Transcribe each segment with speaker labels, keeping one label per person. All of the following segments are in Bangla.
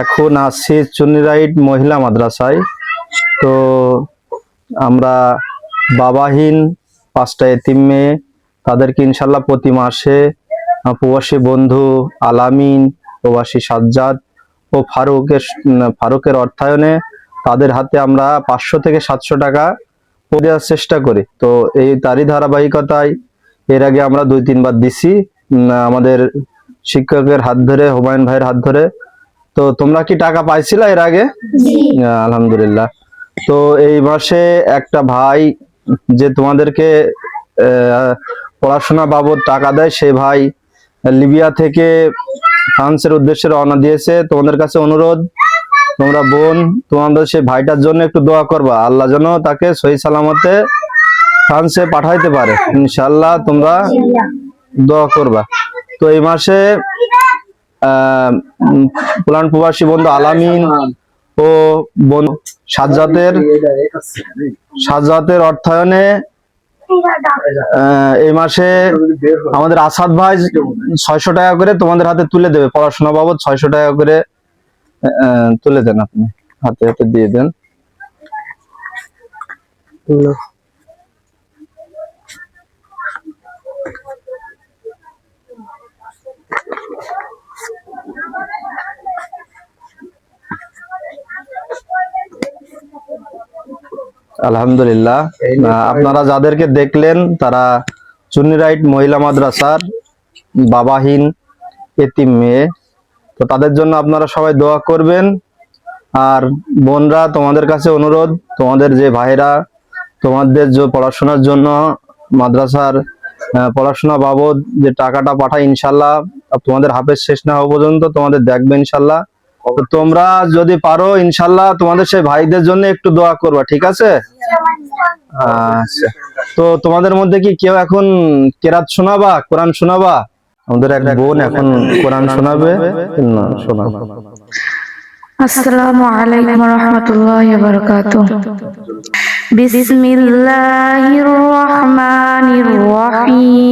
Speaker 1: এখন আসছি চুনিরাইট মহিলা মাদ্রাসায়। তো আমরা বাবাহীন পাঁচটা এতিম মেয়ে, তাদেরকে ইনশাল্লাহ প্রতি মাসে প্রবাসী বন্ধু আলামিন, প্রবাসী সাজ্জাদ ও ফারুকের ফারুকের অর্থায়নে তাদের হাতে আমরা পাঁচশো থেকে সাতশো টাকা দেওয়ার চেষ্টা করি। তো এই তারই ধারাবাহিকতায় এর আগে আমরা দুই তিনবার দিছি। আমাদের শিক্ষকের হাত ধরে, হুমায়ুন ভাইয়ের হাত ধরে তো তোমরা কি টাকা পাইছিলা এর আগে? আলহামদুলিল্লাহ। তো এই মাসে একটা ভাই যে তোমাদেরকে পড়াশোনা বাবদ টাকা দেয় সে ভাই লিবিয়া থেকে ফ্রান্সের উদ্দেশ্যে রওনা দিয়েছে। তোমাদের কাছে অনুরোধ তোমরা বোন তোমাদের সেই ভাইটার জন্য একটু দোয়া করবা। আল্লাহ যেন তাকে সহি সালামতে ফ্রান্সে পাঠাইতে পারে। ইনশাল্লাহ তোমরা দোয়া করবা। তো এই মাসে পুলান প্রবাসী বন্ধু আলামিন ও বন সাজ্জাতের সাজ্জাতের অর্থায়নে এই মাসে আমাদের আসাদ ভাই ছয়শো টাকা করে তোমাদের হাতে তুলে দেবে। পড়াশোনা বাবদ ছয়শো টাকা করে তুলে দেন আপনি। হাতে হাতে দিয়ে দেন। আলহামদুলিল্লাহ। আপনারা যাদেরকে দেখলেন তারা চুন্নিরাইট মহিলা মাদ্রাসার বাবাহীন এতিম মেয়ে। তো তাদের জন্য আপনারা সবাই দোয়া করবেন। আর বোনরা তোমাদের কাছে অনুরোধ তোমাদের যে ভাইরা তোমাদের যে পড়াশোনার জন্য মাদ্রাসার পড়াশোনা বাবদ যে টাকাটা পাঠায় ইনশাল্লাহ তোমাদের হাফেজ শেষ না হওয়া পর্যন্ত তোমাদের দেখবে ইনশাল্লাহ। তোমরা যদি পারো ইনশাল্লাহ তোমাদের সেই ভাইদের জন্য একটু দোয়া করবা ঠিক আছে? আচ্ছা। তো তোমাদের মধ্যে কি কেউ এখন কেরাত শোনাবা কোরআন শোনাবা? আমাদের একটা বোন এখন কোরআন শোনাবে। না শোনা
Speaker 2: আসসালামু আলাইকুম রাহমাতুল্লাহি ওয়া বারাকাতুহু বিসমিল্লাহির রহমানির রহিম।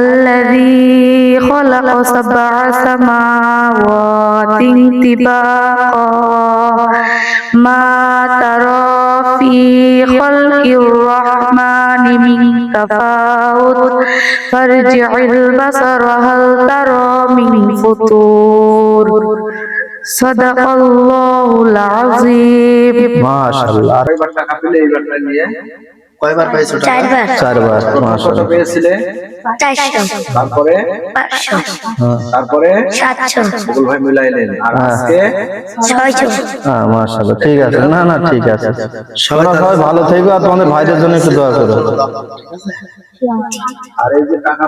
Speaker 2: الذي خلق سبع سماوات طباقا ما ترى في خلق الرحمن من تفاوت فارجع البصر هل ترى من فطور صدق الله العظيم
Speaker 3: ما شاء الله কয়বার পাইছো
Speaker 4: চারবার।
Speaker 1: চারবার মাশাআল্লাহ।
Speaker 3: পেয়েছিলে?
Speaker 4: চারশো।
Speaker 3: তারপরে?
Speaker 4: পাঁচশো।
Speaker 3: তারপরে?
Speaker 4: সাতশো।
Speaker 3: বকুল ভাই মিলাইলেন। আর আজকে?
Speaker 4: ছয়শো।
Speaker 1: হ্যাঁ মাশাআল্লাহ। ঠিক আছে। না না ঠিক আছে। সবাই সবাই ভালো থেকো। আর তোমাদের ভাইদের জন্য একটু দোয়া করো।
Speaker 3: আর এই যে টাকা